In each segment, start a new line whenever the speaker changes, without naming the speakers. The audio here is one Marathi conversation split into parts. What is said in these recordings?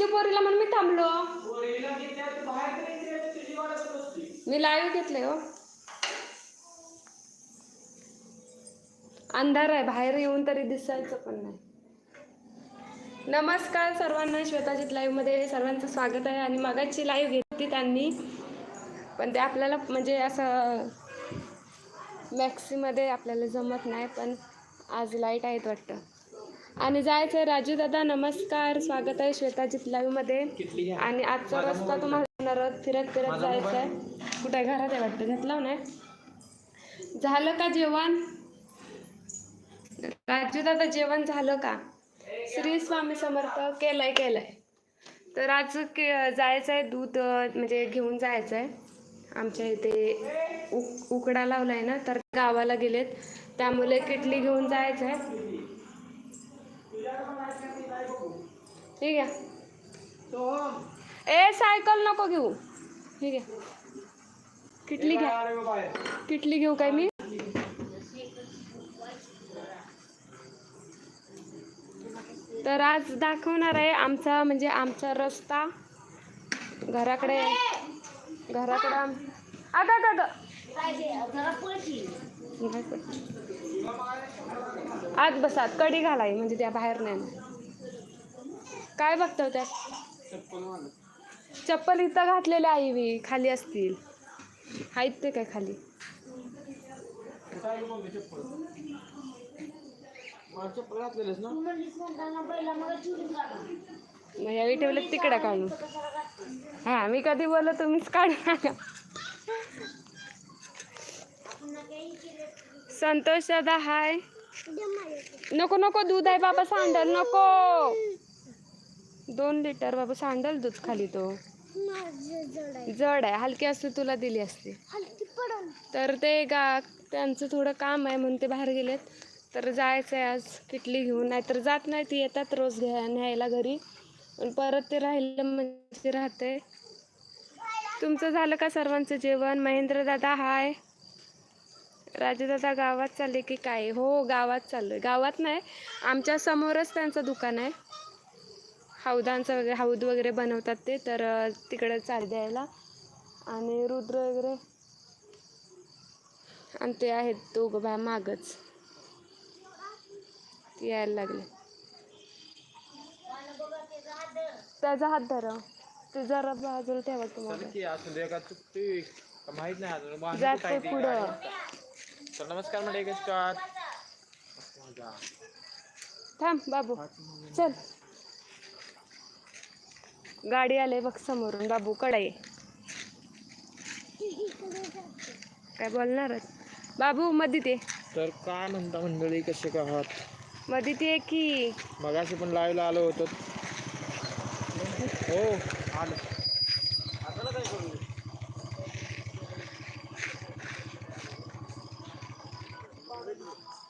घेतली पोरीला म्हणून मी थांबलो. मी लाईव्ह घेतले हो. अंधार आहे बाहेर येऊन तरी दिसायचं पण नाही. नमस्कार सर्वांना श्वेताजीत लाईव्हमध्ये सर्वांचं स्वागत आहे. आणि मगाची लाईव्ह घेतली त्यांनी. पण ते आपल्याला म्हणजे असं मॅक्सीमध्ये आपल्याला जमत नाही पण आज लाइट आहेत वाटतं. आणि जायचं आहे राजू दादा नमस्कार. स्वागत आहे श्वेता लाईव्हमध्ये आणि आजचा रस्ता तुम्हाला फिरत फिरत जायचं आहे कुठे घरात आहे वाटतं? घेतला नाही? झालं का जेवण? राजू दादा जेवण झालं का? श्री स्वामी समर्थ केलंय केलंय. तर आज के जायचं आहे दूध म्हणजे घेऊन जायचं आहे आमच्या इथे उक उकडा लावला आहे ना तर गावाला गेलेत. त्यामुळे किटली घेऊन जायचं आहे ठीक आहे. ए सायकल नको घेऊ. ठीक आहे. किटली घ्या. किटली घेऊ काय मी? तर आज दाखवणार आहे आमचा म्हणजे आमचा रस्ता. घराकडे घराकडे आम- अगं. आत बसात कडी घालाय म्हणजे त्या बाहेर नाही. ना. काय बघतो त्या चप्पल इथं घातलेले आई मी खाली असतील. आहेत ते काय खाली? मग यावेळी ठेवलं तिकडे काढून. हा मी कधी बोललो तुम्हीच काढा संतोष दादा हाय. नको नको दूध आहे बाबा सांडल नको. दोन लिटर बाबा सांडल दूध खाली तो. जड आहे हलकी असते तुला दिली असते. तर ते गा त्यांचं थोडं काम आहे म्हणून ते बाहेर गेलेत. तर जायचं आहे आज किटली घेऊन नाहीतर जात नाही ती येतात रोज घ्या न्यायला घरी. पण परत ते राहिलं म्हणजे राहते. तुमचं झालं का सर्वांचं जेवण? महेंद्र दादा हाय. राजू दादा गावात चालले की काय? हो गावात चाललोय. गावात नाही आमच्या समोरच त्यांचं दुकान आहे. हौदांचं वगैरे हौद वगैरे बनवतात ते तर तिकडे चाल द्यायला. आणि रुद्र वगैरे. आणि ते आहेत दोघं बा मागच. ते यायला लागले. त्याचा हात धरा. ते जरा बाजूला ठेवा तुम्हाला
माहीत नाही
पुढं.
तर नमस्कार म्हणजे
थांब बाबू. चल. गाडी आले बघ समोरून. बाबू कडे काय बोलणार बाबू मध्ये ते
तर काय म्हणता मंडळी कसे का आहात?
मध्ये ते की.
मगाशी पण लाईव्हला आलो होतो. हो आलो.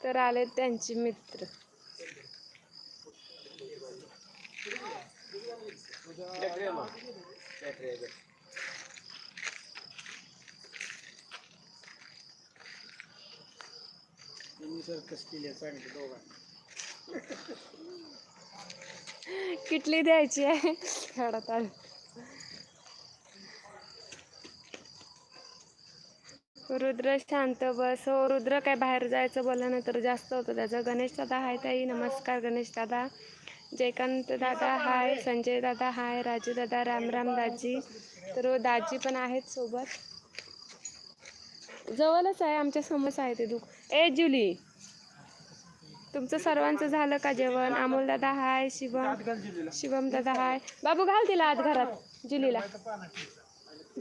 तर आले त्यांचे मित्र. किटली द्यायची आहे. खेळात आलं रुद्र शांत बस. हो रुद्र काय बाहेर जायचं बोललं ना तर जास्त होतं त्याचं. गणेश दादा हाय ताई. नमस्कार गणेश दादा. जयकांत दादा हाय संजय दादा हाय राजू दादा रामराम दाजी. तर हो, दाजी पण आहेत सोबत. जवळच आहे आमच्या समोरच आहे ते दुख ए जुली. तुमचं सर्वांचं झालं का जेवण? अमोल दादा हाय शिवम. शिवम दादा हाय. बाबू घाल तिला आज घरात जुलीला.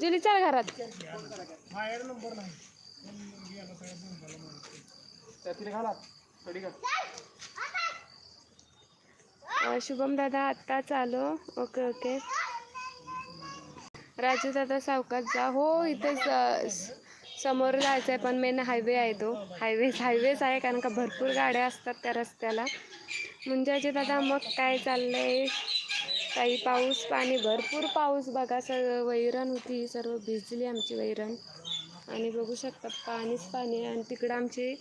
जुली चल घरात.
घाला
शुभम दादा आत्ताच आलो. Okay okay. राजू दादा सावकाश जा. हो इथे समोर जायचं आहे पण मेन हायवे आहे तो. हायवे हायवेच आहे कारण का भरपूर गाड्या असतात त्या रस्त्याला. मुंजाचे दादा मग काय चाललंय? काही पाऊस पाणी भरपूर पाऊस. बघा सगळं वैरण होती सर्व भिजली आमची वैरण. आणि बघू शकता पाणीच पाणी आणि तिकडं आमची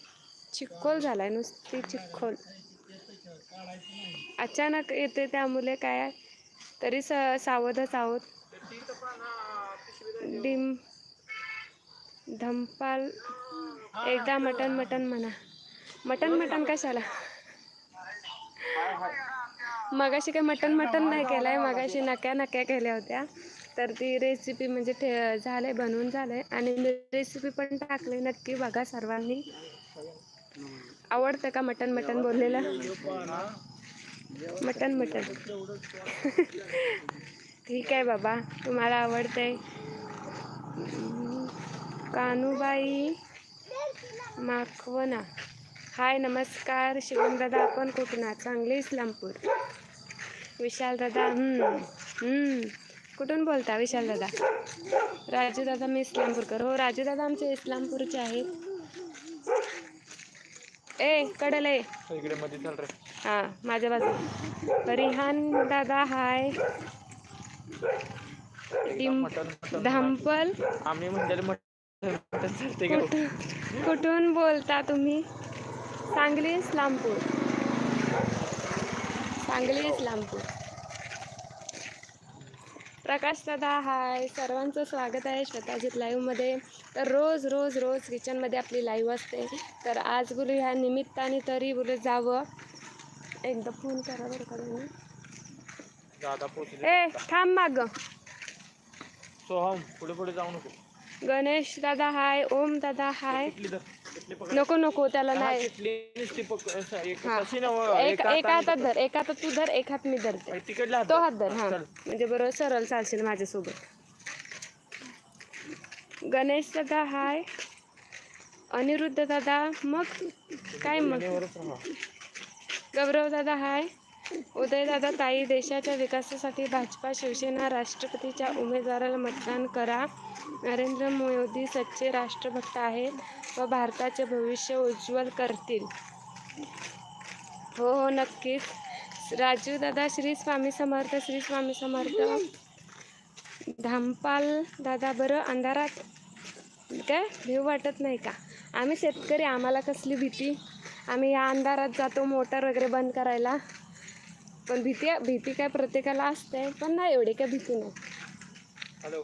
चिखोल झाला आहे नुसती चिखोल. अचानक येते त्यामुळे काय तरी स सावधच आहोत. डिम धमपाल एकदा मटन मटन म्हणा. मटन मटन कशाला? मगाशी काही मटन मटन नाही केलं आहे मगाशी नक्या नक्या केल्या होत्या. तर ती रेसिपी म्हणजे ठे झालंय बनवून झालंय. आणि मी रेसिपी पण टाकली नक्की बघा सर्वांनी. आवडतं का मटन मटन बोललेलं? मटन मटन ठीक आहे बाबा तुम्हाला आवडतंय. कानूबाई माखवना. हाय नमस्कार. शिवम दादा आपण कुठून आहात? सांगली इस्लामपूर. विशाल दादा कुठून बोलता विशाल दादा राजू दादा मी इस्लामपूरकर. हो राजू दादा आमचे इस्लामपूरचे आहेत. ए कडल ए
इकडे मध्ये चाल रे.
हां माझ्या बाजू रिहान दादा हाय. धांपल
आम्ही
कुठून कुठून बोलता तुम्ही? सांगली इस्लामपूर. सांगली इस्लामपूर. प्रकाश दादा हाय. सर्वांचं स्वागत आहे स्वतःजीत लाईव्हमध्ये तर रोज रोज रोज किचनमध्ये आपली लाईव्ह असते. तर आज बोलू ह्या निमित्ताने तरी बोलू जावं. एकदा फोन करा बरं का तुम्ही. ए थांब माग.
सोहम पुढे पुढे जाऊ नको.
गणेश दादा हाय. ओम दादा हाय. नको नको त्याला नाही.
एक
हातात धर एक हातात तू धर एक हात मी धरते. तो. हात धर हा. म्हणजे बरोबर सरळ चालशील माझ्यासोबत. गणेश दादा हाय. अनिरुद्ध दादा मग? काय मग. गौरव दादा हाय. उदय दादा ताई देशाच्या विकासासाठी भाजपा शिवसेना राष्ट्रपतीच्या उमेदवाराला मतदान करा. नरेंद्र मोदी सच्चे राष्ट्रभक्त आहेत व भारताचे भविष्य उज्ज्वल करतील. हो हो नक्कीच. राजू दादा श्री स्वामी समर्थ श्री स्वामी समर्थ. धामपाल दादा बरं अंधारात काय? भेव वाटत नाही का? आम्ही शेतकरी आम्हाला कसली भीती? आम्ही या अंधारात जातो मोटर वगैरे बंद करायला. पण भीती भीती काय प्रत्येकाला असते पण नाही एवढी काय भीती नाही.
हॅलो.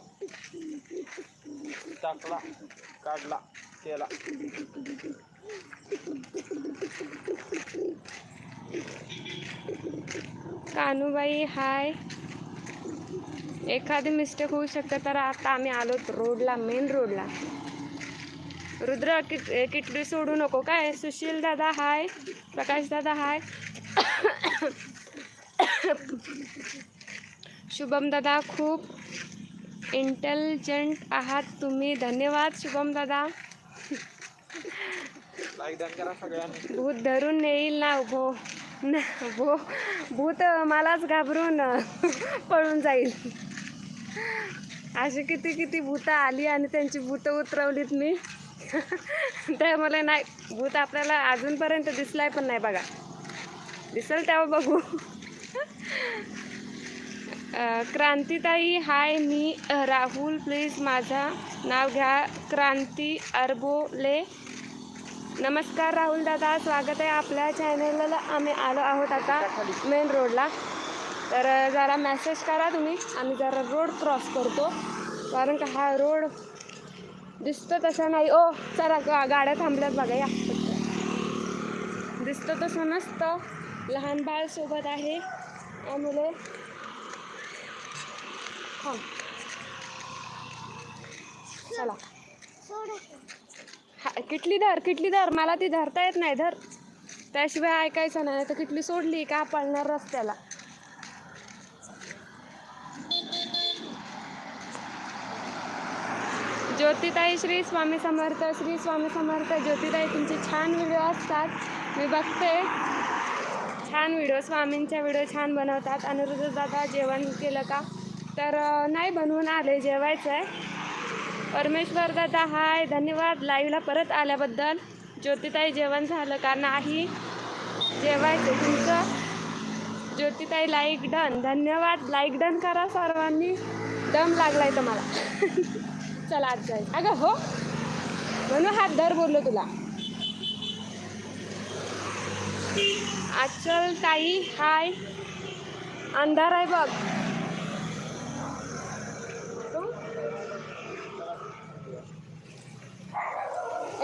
टाकला काढला केला.
कानूबाई हाय. एखादी मिस्टेक होऊ शकते तर आता आम्ही आलो रोडला मेन रोडला रुद्र किट किटली सोडू नको काय? सुशील दादा हाय. प्रकाश दादा हाय. शुभम दादा खूप इंटेलिजंट आहात तुम्ही. धन्यवाद शुभम दादा. भूत धरून नेईल ना भो ना भो. भूत मलाच घाबरून पळून जाईल. अशी किती किती भूतं आली आणि त्यांची भूतं उतरवलीत मी. त्यामुळे नाही भूत आपल्याला अजूनपर्यंत दिसलाय पण नाही बघा. दिसेल तेव्हा बघू. क्रांतीताई हाय मी राहुल. प्लीज माझा नाव घ्या. क्रांती अरबोले. नमस्कार राहुल दादा. स्वागत आहे आपल्या चॅनलला आम्ही आलो आहोत आता मेन रोडला तर जरा मेसेज करा तुम्ही. आम्ही जरा रोड क्रॉस करतो. कारण का हा रोड दिसतो तसा नाही. ओ चला गाड्या थांबल्यात बघा या. दिसतं तसं नसतं. लहान बाळसोबत आहे. Emily. थांब चला हा किटली धर किटली धर मला ती धरता येत नाही धर त्याशिवाय ऐकायचं नाही तर किटली सोडली का पळणार रस्त्याला ज्योतिताई श्री स्वामी समर्थ श्री स्वामी समर्थ ज्योतिताई तुमचे छान व्हिडिओ असतात मी बघते छान व्हिडिओ स्वामींच्या व्हिडिओ छान बनवतात. अनिरुद्ध दादा जेवण केलं का? तर नाही बनवून आले जेवायचं आहे परमेश्वर दादा हाय. धन्यवाद. लाईव्हला परत आल्याबद्दल. ज्योतिताई जेवण झालं का नाही? जेवायचं तुमचं? ज्योतिताई लाईक डन धन्यवाद. लाईक डन करा सर्वांनी. दम लागलाय तुम्हाला. चला आज जाईल अगं हो. म्हणून हात धर बोललो तुला. आचल ताई हाय. अंधार आहे बघ.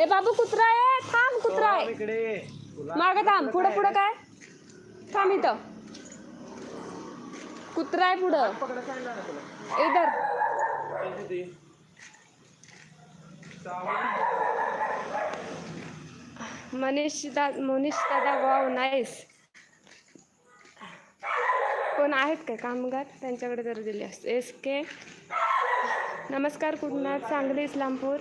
ए बाबू कुत्रा आहे. थांब कुत्रा आहे. माग थांब. पुढं पुढं काय? थांब इथं. कुत्रा आहे पुढं. इधर. मनीष दा मनीष दादा वाव नाईस कोण आहेत काय कामगार? त्यांच्याकडे जर दिले असते. एस के नमस्कार कुटनाथ सांगली इस्लामपूर?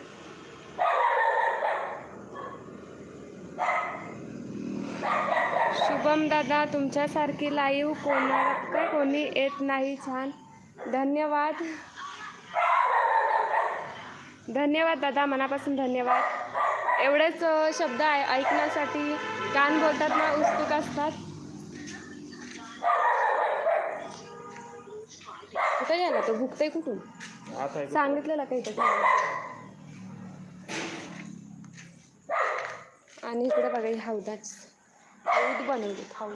शुभम दादा तुमच्यासारखी लाईव्ह कोणा काय कोणी येत नाही छान. धन्यवाद. धन्यवाद दादा मनापासून धन्यवाद. एवढेच शब्द ऐ- ऐकण्यासाठी कान बोलतात ना उत्सुक असतात. कुठे गेला तो? भुकते कुठून?
आहे.
सांगितलेलं काही तर आणि इकडे बघा हौदाच हौद बनवली हौद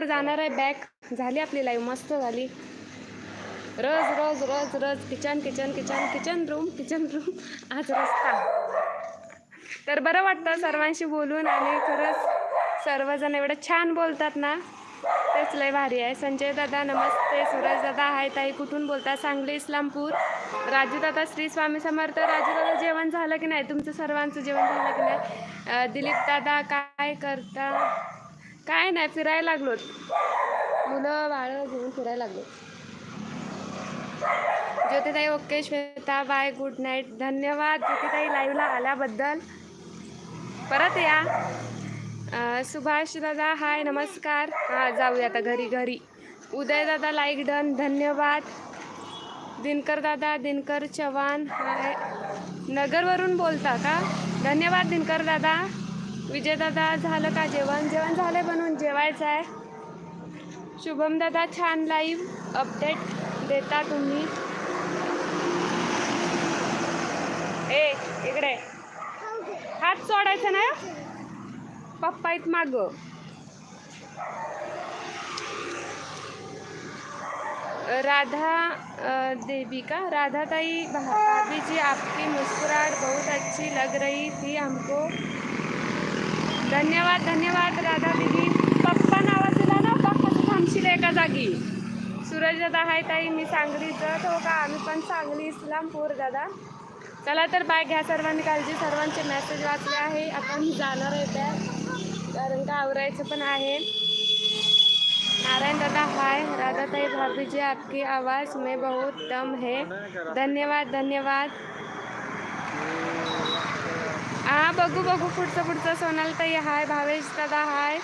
वर जाणार आहे बॅक झाली आपली लाईव्ह मस्त झाली. रोज रोज रोज रोज kitchen kitchen kitchen kitchen room kitchen room आज रस्ता. तर बरं वाटतं सर्वांशी बोलून आणि खरंच सर्वजण एवढं छान बोलतात ना तेच लय भारी आहे. संजय दादा नमस्ते. सूरज दादा हाय ताई. कुठून बोलता? सांगली इस्लामपूर. राजू दादा श्री स्वामी समर्थ. राजू दादा जेवण झालं की नाही? तुमचं सर्वांचं जेवण झालं की नाही? दिलीप दादा काय करता? काय नाही फिरायला लागलो मुलं बाळं घेऊन फिरायला लागलो. ज्योतिताई okay Shweta bye good night धन्यवाद ज्योतिताई लाईव्हला आल्याबद्दल. परत या. सुभाष दादा हाय नमस्कार. हां जाऊया आता घरी घरी. उदय दादा लाईक डन धन्यवाद. दिनकर दादा दिनकर चव्हाण हाय नगरवरून बोलता का? धन्यवाद दिनकर दादा. विजयदादा झालं का जेवण? जेवण झालं बनवून जेवायचं आहे. शुभम दादा छान लाईव्ह अपडेट देता तुम्ही. ए इकडे. हात सोडायचा ना हो. पप्पा इत माग. राधा देवी का? राधा ताई भाभी जी आपकी मुस्कुराहट बहुत अच्छी लग रही थी हमको. धन्यवाद धन्यवाद राधा दिदी. पप्पा नावाचं ना पप्पा तू थांबशील एका जागी. सूरज दादा हाय ताई मी सांगलीचं हो का? आम्ही पण सांगली इस्लामपूर दादा. चला तर बाय घ्या सर्वांनी काळजी. सर्वांचे मेसेज वाचले आहे. आपण जाणार आहे त्या. कारण का आवरायचं पण आहे. नारायण दादा हाय. राधाताई भाभी जी आपकी आवाज़ में बहुत दम है. धन्यवाद धन्यवाद. हा बघू बघू पुढचं पुढचं. सोनालताई हाय भावेश दादा हाय.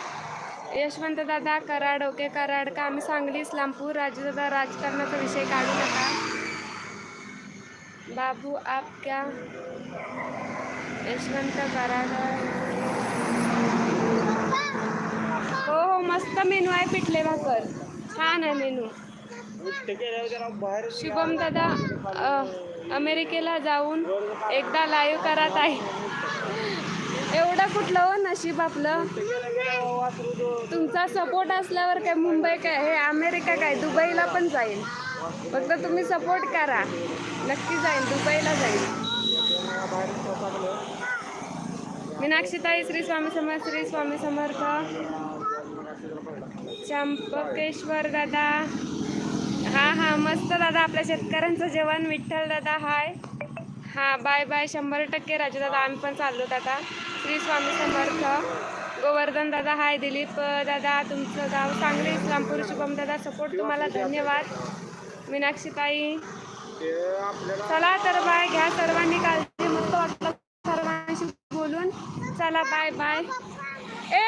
यशवंत दादा कराड ओके कराड. का आम्ही सांगली इस्लामपूर. राजू दादा राजकारणाचा विषय काढू नका. बाबू आप क्या यशवंत कराड. हो हो मस्त मेनू आहे पिठले भाकर. छान आहे मेनू. शुभम दादा अ, अमेरिकेला जाऊन एकदा लाईव्ह करत आहे. एवढं कुठलं हो नशीब आपलं? तुमचा सपोर्ट असल्यावर काय मुंबई काय हे अमेरिका काय दुबईला पण जाईल. फक्त तुम्ही सपोर्ट करा. नक्की जाईल दुबईला जाईल.
बाहेर
मीनाक्षीताई श्री स्वामी समर्थ श्री स्वामी समर्थ. चंपकेश्वर दादा. हा हा मस्त दादा आपल्या शेतकऱ्यांचं जेवण. विठ्ठल दादा हाय. हा बाय बाय. शंभर टक्के राजू दादा आम्ही पण चाललो दादा. श्री स्वामी समर्थ. गोवर्धन दादा हाय. दिलीप दादा तुमचं गाव सांगली इस्लामपूर. शुभम दादा सपोर्ट तुम्हाला. धन्यवाद. मीनाक्षीताई चला तर बाय घ्या सर्वांनी काळजी. मस्त वाटलं सर्वांशी बोलून. चला बाय बाय. ए